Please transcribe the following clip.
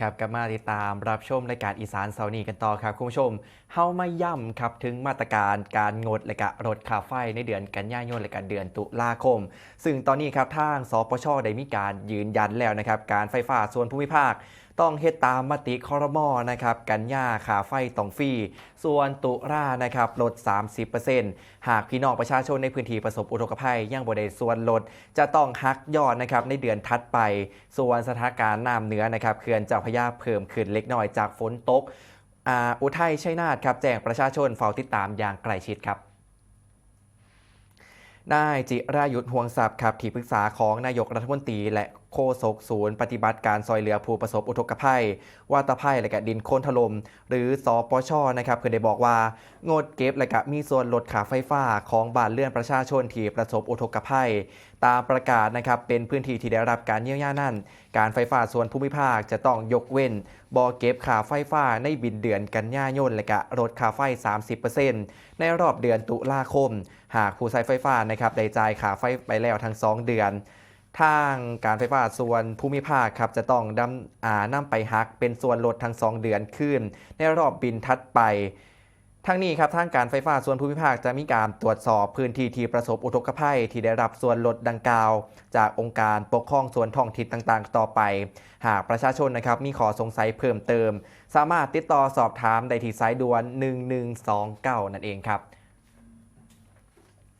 ครับกลับมาติดตามรับชมรายการอีสานเสาร์นี้กันต่อครับคุณผู้ชมเฮามาย่ำครับถึงมาตรการการงดและกะลดค่าไฟในเดือนกันยายนและกันเดือนตุลาคม ซึ่งตอนนี้ครับทางสปชได้มีการยืนยันแล้วนะครับการไฟฟ้าส่วนภูมิภาค ต้องเฮ็ดตามมติคอรมอนะครับกันยาค่าไฟตองฟีส่วนตุลานะครับลด 30%หากพี่น้องประชาชนในพื้นที่ประสบอุทกภัยยังบ่ได้ส่วนลด จะต้องหักยอดนะครับในเดือนถัดไป ส่วนสถานการณ์น้ำเหนือนะครับเขื่อนเจ้าพยาเพิ่มขึ้นเล็กน้อยจากฝนตกอุทัยชัยนาทครับแจ้งประชาชนเฝ้าติดตามอย่างใกล้ชิดครับนายจิรายุทธ์ห่วงทรัพย์ครับที่ปรึกษาของนายกรัฐมนตรีและ โฆษกศูนย์ปฏิบัติการซอยเหลือผู้ประสบอุทกภัย วาตภัยและก็ดินโคลนถล่มหรือสปชนะครับเพื่อได้บอกว่า งดเก็บและก็มีส่วนลดค่าไฟฟ้าของบ้านเรือนประชาชนที่ประสบอุทกภัย ตามประกาศนะครับเป็นพื้นที่ที่ได้รับการเยียวยานั้น การไฟฟ้าส่วนภูมิภาคจะต้องยกเว้นบ่อเก็บค่าไฟฟ้าในบินเดือนกันยายนและก็ลดค่าไฟ 30%ในรอบเดือนตุลาคม หากผู้ใช้ไฟฟ้านะครับได้จ่ายค่าไฟไปแล้วทั้ง 2 เดือน ทางการไฟฟ้าส่วนภูมิภาคครับจะต้องดำอ่านำไปหักเป็นส่วนลดทั้ง 2 เดือนขึ้น ในรอบบินทัดไป ทั้งนี้ครับทางการไฟฟ้าส่วนภูมิภาคจะมีการตรวจสอบพื้นที่ที่ประสบอุทกภัยที่ได้รับส่วนลดดังกล่าว จากองค์การปกครองส่วนท้องถิ่นต่างๆ ต่อไป หากประชาชนนะครับมีข้อสงสัยเพิ่มเติม สามารถติดต่อสอบถามได้ที่สายด่วน 1129 นั่นเองครับ